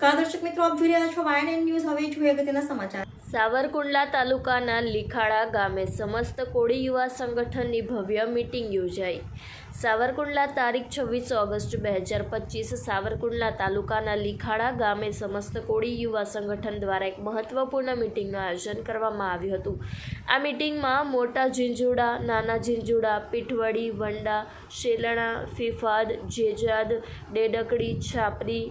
નમસ્કાર, દર્શક મિત્રો, આપ જોઈ રહ્યા છો વાયન ન્યૂઝ હવે જોઈએ અગત્યના સમાચાર. સાવરકુંડલા તાલુકાના લીખાળા ગામે સમસ્ત કોળી યુવા સંગઠનની ભવ્ય મીટિંગ યોજાઈ. સાવરકુંડલા તારીખ છવ્વીસ ઓગસ્ટ બે હજાર પચીસ સાવરકુંડલા તાલુકાના લીખાડા ગામે સમસ્ત કોળી યુવા સંગઠન દ્વારા એક મહત્વપૂર્ણ મીટિંગનું આયોજન કરવામાં આવ્યું હતું. આ મીટિંગમાં મોટા ઝીંઝુડા, નાના ઝીંઝુડા, પીઠવડી, વંડા, શેલણા, ફિફાદ, જેજાદ, ડેડકડી, છાપરી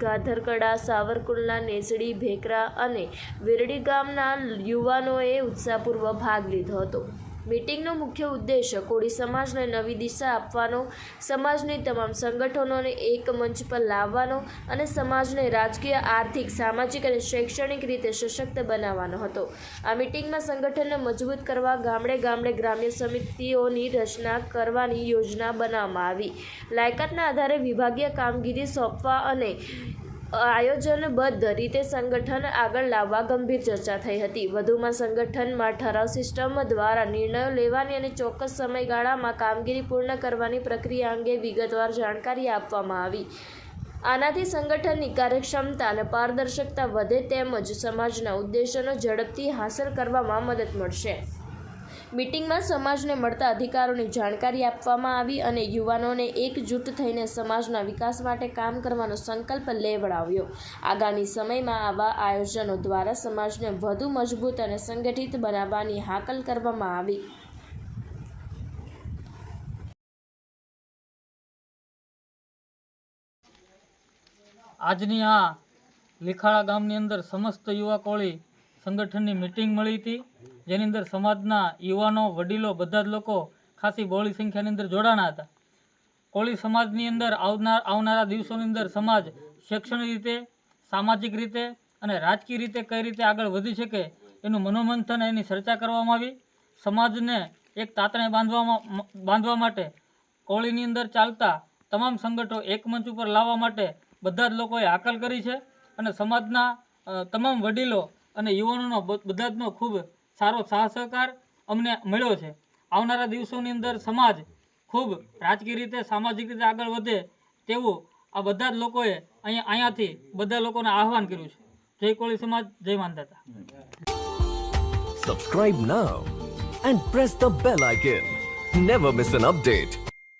ગાધરકડા સાવરકુંડલા નેસડી ભેકરા અને વિરડી ગામના યુવાનોએ ઉત્સાહપૂર્વક ભાગ લીધો હતો. મીટિંગનો મુખ્ય ઉદ્દેશ કોળી સમાજને નવી દિશા આપવાનો, સમાજની તમામ સંગઠનોને એક મંચ પર લાવવાનો અને સમાજને રાજકીય, આર્થિક, સામાજિક અને શૈક્ષણિક રીતે સશક્ત બનાવવાનો હતો. આ મીટિંગમાં સંગઠનને મજબૂત કરવા ગામડે ગામડે ગ્રામ્ય સમિતિઓની રચના કરવાની યોજના બનાવવામાં આવી. લાયકાતના આધારે વિભાગીય કામગીરી સોંપવા અને આયોજનબદ્ધ રીતે સંગઠન આગળ લાવવા ગંભીર ચર્ચા થઈ હતી. વધુમાં સંગઠનમાં ઠરાવ સિસ્ટમ દ્વારા નિર્ણયો લેવાની અને ચોક્કસ સમયગાળામાં કામગીરી પૂર્ણ કરવાની પ્રક્રિયા અંગે વિગતવાર જાણકારી આપવામાં આવી. આનાથી સંગઠનની કાર્યક્ષમતા અને પારદર્શકતા વધે તેમજ સમાજના ઉદ્દેશોનો ઝડપથી હાંસલ કરવામાં મદદ મળશે. મીટિંગમાં સમાજને મળતા અધિકારોની જાણકારી આપવામાં આવી અને યુવાનોને એકજૂટ થઈને સમાજના વિકાસ માટે કામ કરવાનો સંકલ્પ લેવડાવ્યો. આગામી સમયમાં આવા આયોજનો દ્વારા સમાજને વધુ મજબૂત અને સંગઠિત બનાવવાની હાકલ કરવામાં આવી. આજની આ લીખાળા ગામની અંદર સમસ્ત યુવા કોળી સંગઠનની મિટિંગ મળી હતી. જેની અંદર સમાજના યુવાનો, વડીલો બધા જ લોકો ખાસી બહોળી સંખ્યાની અંદર જોડાણા હતા. કોળી સમાજની અંદર આવનાર, આવનારા દિવસોની અંદર સમાજ શૈક્ષણિક રીતે, સામાજિક રીતે અને રાજકીય રીતે કઈ રીતે આગળ વધી શકે એનું મનોમંથન એની ચર્ચા કરવામાં આવી. સમાજને એક તાતણે બાંધવામાં, બાંધવા માટે કોળીની અંદર ચાલતા તમામ સંગઠનો એક મંચ ઉપર લાવવા માટે બધા જ લોકોએ હાકલ કરી છે. અને સમાજના તમામ વડીલો અને યુવાનોનો બ- બધા જનો ખૂબ સારો સાહ સહકાર અમને મળ્યો છે. આવનારા દિવસોની અંદર સમાજ ખૂબ રાજકીય રીતે, સામાજિક રીતે આગળ વધે તેવું આ બધા જ લોકોએ અહીંયા, અહીંયાથી બધા લોકોને આહવાન કર્યું છે. જય કોળી સમાજ, જય Mandhata. Subscribe now and press the bell icon never miss an update.